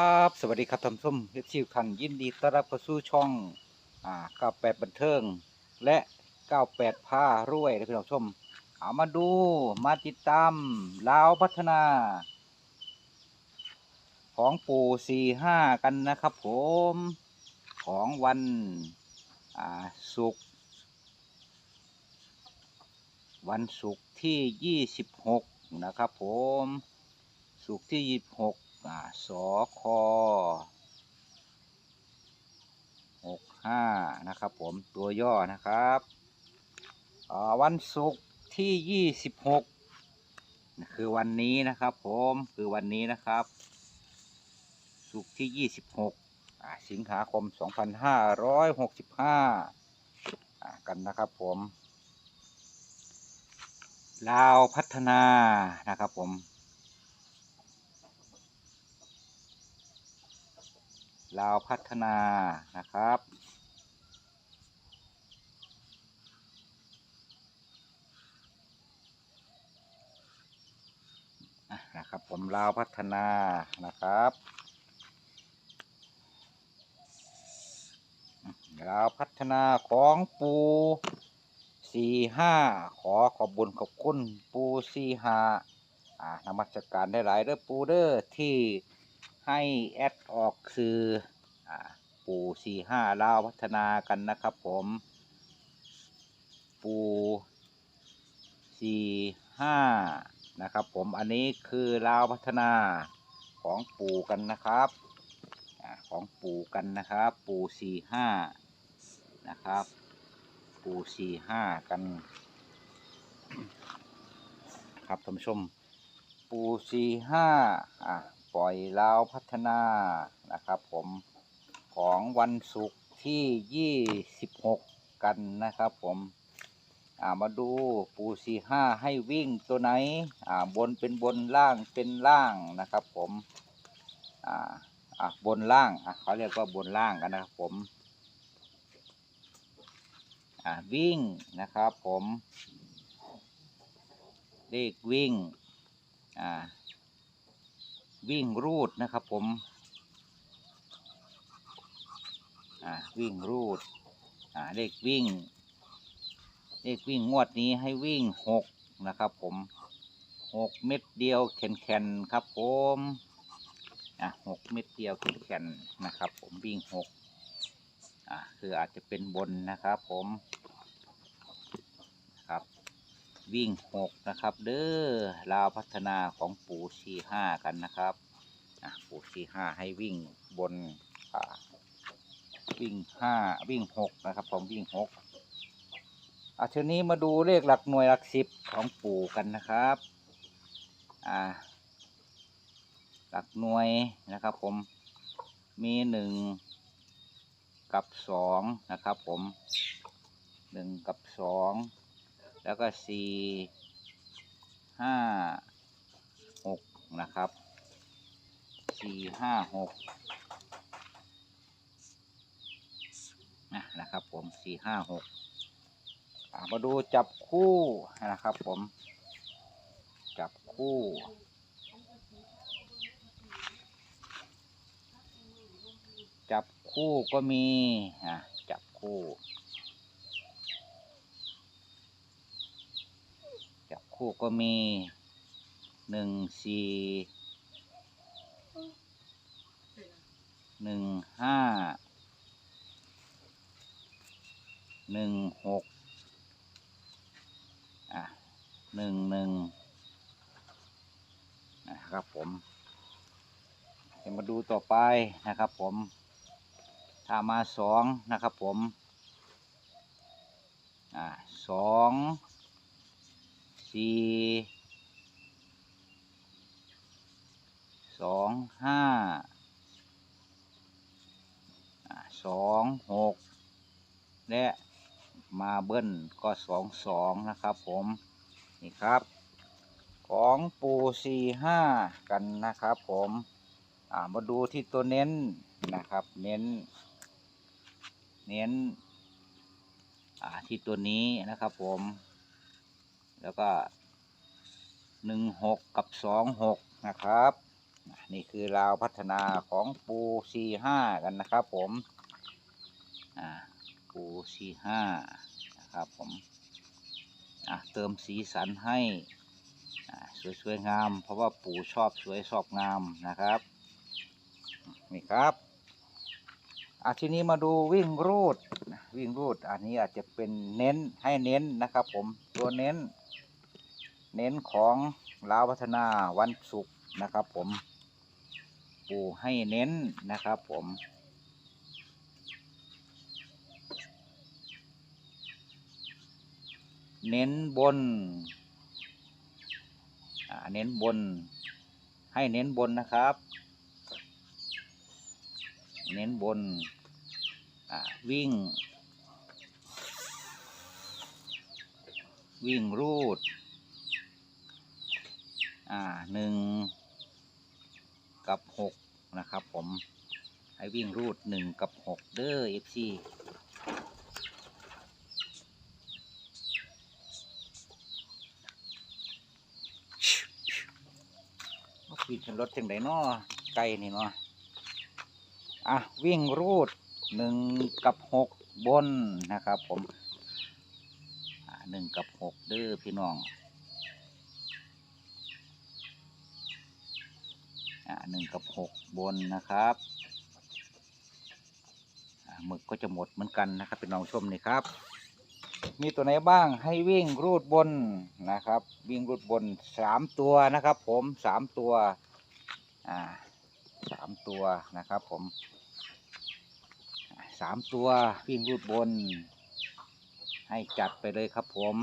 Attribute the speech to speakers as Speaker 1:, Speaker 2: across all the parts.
Speaker 1: ครับสวัสดีครับท่านผู้ชมเอฟซีคันยินดีต้อนรับเข้าสู่ช่องอ่า98 บันเทิง และ 98ผ้ารวยนะพี่น้องชม เอามาดูมาติดตามลาวพัฒนา ของปู่สี่ห้ากันนะครับผม ของวันอ่าศุกร์วันศุกร์ที่ยี่สิบหกนะครับผมศุกร์ที่ยี่ สอ่าสอคอหกห้านะครับผมตัวย่อนะครับอ่าวันศุกร์ที่ยี่สิบหกคือวันนี้นะครับผมคือวันนี้นะครับศุกร์ที่ยี่สิบหกสิงหาคมสองพันห้าร้อยหกสิบห้ากันนะครับผมลาวพัฒนานะครับผม ลาวพัฒนานะครับ นะครับผมลาวพัฒนานะครับลาวพัฒนาของปูสี่ห้าขอขอบบุญขอบคุณปูสี่ห้าอ่านมัสการได้หลายเด้อปูเด้อที่ ให้แอดออกสื่ออปูสี่ห้าลาวพัฒนากันนะครับผมปูสี่ห้านะครับผมอันนี้คือลาวพัฒนาของปู่กันนะครับอของปู่กันนะครับ ปู่สี่ห้านะครับ ปู่สี่ห้ากัน ครับท่านผู้ชม ปู่สี่ห้าอะ ปล่อยลาวพัฒนานะครับ ผมของวันศุกร์ที่ยี่สิบหกกันนะครับผมามาดูปูสี่ห้าให้วิ่งตัวไหนบนเป็นบนล่างเป็นล่างนะครับ ผมบนล่างเขาเรียกว่าบนล่างกันนะครับผมวิ่งนะครับผมเลขวิ่งอ่า วิ่งรูดนะครับผมอ่าวิ่งรูดอ่าเลขวิ่ง เลขวิ่งงวดนี้ให้วิ่งหกนะครับผมหกเม็ดเดียวแข็นๆครับผมอะหกเม็ดเดียวแข็นๆนะครับ ผมวิ่งหกอะคืออาจจะเป็นบนนะครับผม วิ่งหกนะครับ เด้อลาวพัฒนาของปู่ชีห้ากันนะครับปู่ชีห้าให้วิ่งบนวิ่งห้าวิ่งหกนะครับ ผมวิ่งหกอะทีนี้มาดูเลขหลักหน่วยหลักสิบของปู่กันนะครับอ่าหลักหน่วยนะครับ ผมมีหนึ่งกับสองนะครับ ผมหนึ่งกับสอง แล้วก็สี่ห้าหกนะครับสี่ห้าหกนะนะครับผมสี่ห้าหกมาดูจับคู่นะครับผม จับคู่จับคู่ก็มี อะ จับคู่ จับ คู่ก็มีหนึ่งสี่หนึ่งห้าหนึ่งหกอะหนึ่งหนึ่งนะครับผมเดี๋ยวมาดูต่อไปนะครับผมถ้ามาสองนะครับผมอ่าสอง สี่สองห้าสองหกและมาเบิ้ลก็สองสองนะครับผมนี่ครับ ของปูสี่ห้ากันนะครับผมามาดูที่ตัวเน้นนะครับ เน้น เน้นที่ตัวนี้นะครับผม แล้วก็หนึ่งหกกับสองหกนะครับ นี่คือราวพัฒนาของปูซีห้ากันนะครับผมปูซีห้านะครับผมเติมสีสันให้สวยๆงาม เพราะว่าปูชอบสวยชอบงามนะครับ นี่ครับอะทีนี้มาดูวิ่งรูดวิ่งรูด อันนี้อาจจะเป็นเน้นให้เน้นนะครับผมตัวเน้น เน้นของลาวพัฒนาวันศุกร์นะครับ ผม ปูให้เน้นนะครับ ผมเน้นบน เน้นบน ให้เน้นบนนะครับ เน้นบน วิ่ง วิ่งรูด อ่าหนึ่งกับหกนะครับผมให้วิ่งรูดหนึ่งกับหกเด้อเอฟซีวิ่งขึ้นรถจังไดเนาะไกลนี่เนาะอะวิ่งรูดหนึ่งกับหกบนนะครับผมหนึ่งกับหกเด้อพี่น้อง อ่า หนึ่งกับหกบนนะครับหมึกก็จะหมดเหมือนกันนะครับเป็นน้องชมนี่ครับ มีตัวไหนบ้างให้วิ่งรูดบนนะครับ วิ่งรูดบนสามตัวนะครับ ผมสามตัวอ่าสามตัวนะครับ ผมสามตัววิ่งรูดบน ให้จัดไปเลยครับผม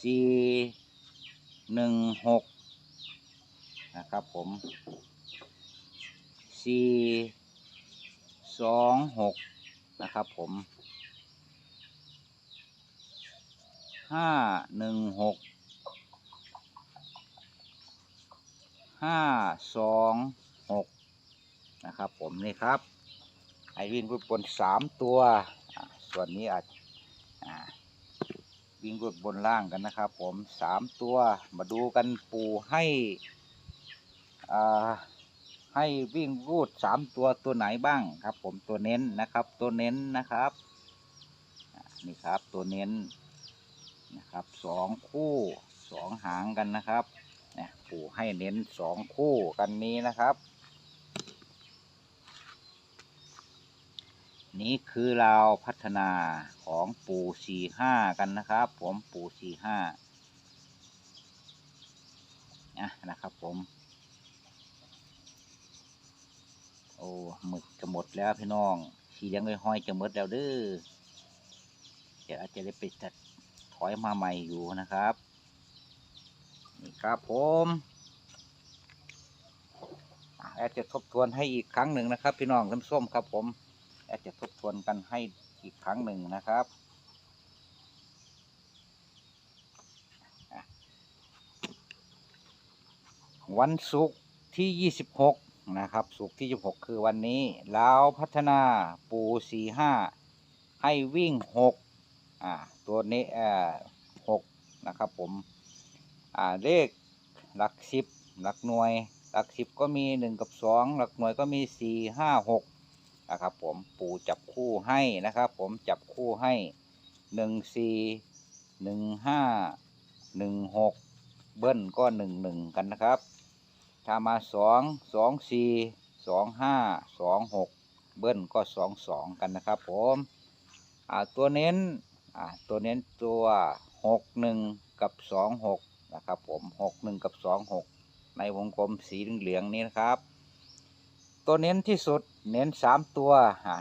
Speaker 1: สี่หนึ่งหก นะครับผมสี่สองหกนะครับผมห้าหนึ่งหกห้าสองหกนะครับผมนี่ครับ ไอวิ่งรูดบนสามตัว ส่วนนี้อาจวิ่งรูดบนล่างกันนะครับผมสามตัวมาดูกันปูให้ ให้วิ่งรูดสามตัวตัวไหนบ้างครับ ผมตัวเน้นนะครับ ตัวเน้นนะครับนี่ครับตัวเน้นนะครับสองคู่สองหางกันนะครับเนี่ยปู่ให้เน้นสองคู่กันนี้นะครับ นี่คือเราพัฒนาของปู่สี่ห้ากันนะครับ ผมปู่สี่ห้าอะนะครับผม อ้หมึกจะหมดแล้วพี่น้องสีเหลี้ยงห้อยจะหมดแล้วเด้อเดี๋ยวอาจจะได้ไปจัดถอยมาใหม่อยู่นะครับนี่ครับผมแอดจะทบทวนให้อีกครั้งหนึ่งนะครับ พี่น้องท่านส้มครับผมแอดจะทบทวนกันให้อีกครั้งหนึ่งนะครับวันศุกร์ที่ 26 นะครับศุกที่26คือวันนี้ แลาวพัฒนาปู45ให้วิ่ง6อ่าตัวนี้อ่า6นะครับผมอ่าเลขหลัก10หลักหน่วย หลัก10ก็มี1กับ2หลักหน่วยก็มี4 5 6นะครับผมปูจับคู่ให้นะครับ ผมจับคู่ให้1 4 1 5 1 6เบิ้ลก็1 1กันนะครับ ถ้ามาสองสองสี่สองห้าสองหกเบิ้ลก็สองสองกันนะครับผมตัวเน้นตัวเน้นตัวหกหนึ่งกับสองหกนะครับผมหกหนึ่งกับสองหกในวงกลมสีเหลืองนี้นะครับ ตัวเน้นที่สุดเน้นสามตัว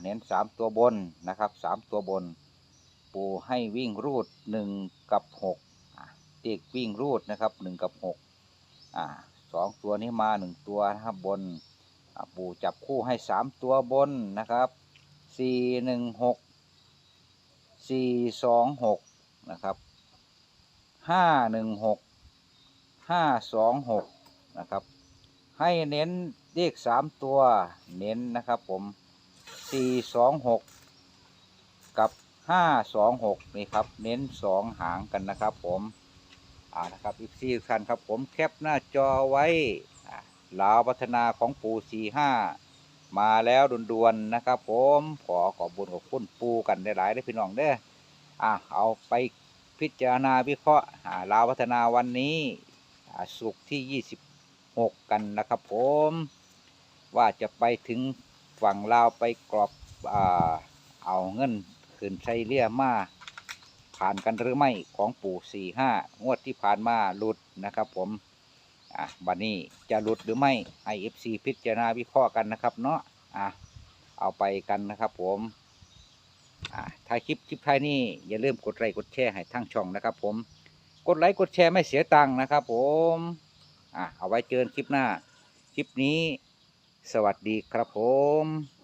Speaker 1: เน้นสามตัวบนนะครับสามตัวบน ปูให้วิ่งรูดหนึ่งกับหกเด็กวิ่งรูดนะครับหนึ่งกับหกอ่า สองตัวนี้มาหนึ่งตัวนะครับบนปู่จับคู่ให้สามตัวบนนะครับสี่หนึ่งหกสี่สองหกนะครับห้าหนึ่งหกห้าสองหกนะครับให้เน้นเลขสามตัวเน้นนะครับผมสี่สองหกกับห้าสองหกนี่ครับเน้นสองหางกันนะครับผม อ่านะครับอีกสี่ท่านครับผมแคปหน้าจอไว้ลาวพัฒนาของปู่สี่ห้ามาแล้วด่วนๆนะครับ ผมขอขอบบุญขอบคุณปูกันได้หลายได้พี่น้องเด้ออ่าเอาไปพิจารณาวิเคราะห์ลาวพัฒนาวันนี้สุกที่ 26 กันนะครับ ผม ว่าจะไปถึงฝั่งลาวไปกรอบอเอาเงินขืนไซเลียมา ผ่านกันหรือไม่ของปู่สี่ห้างวดที่ผ่านมาหลุดนะครับ ผมอะบัดนี้จะหลุดหรือไม่ให้เอฟซีพิจารณาวิเคราะห์กันนะครับ เนาะอะเอาไปกันนะครับผมอะถ้าคลิปคลิปท้ายนี้อย่าลืมกดไลค์กดแชร์ให้ทั้งช่องนะครับ ผมกดไลค์กดแชร์ไม่เสียตังค์นะครับ ผมอะเอาไว้เจอกันคลิปหน้า คลิปนี้ สวัสดีครับผม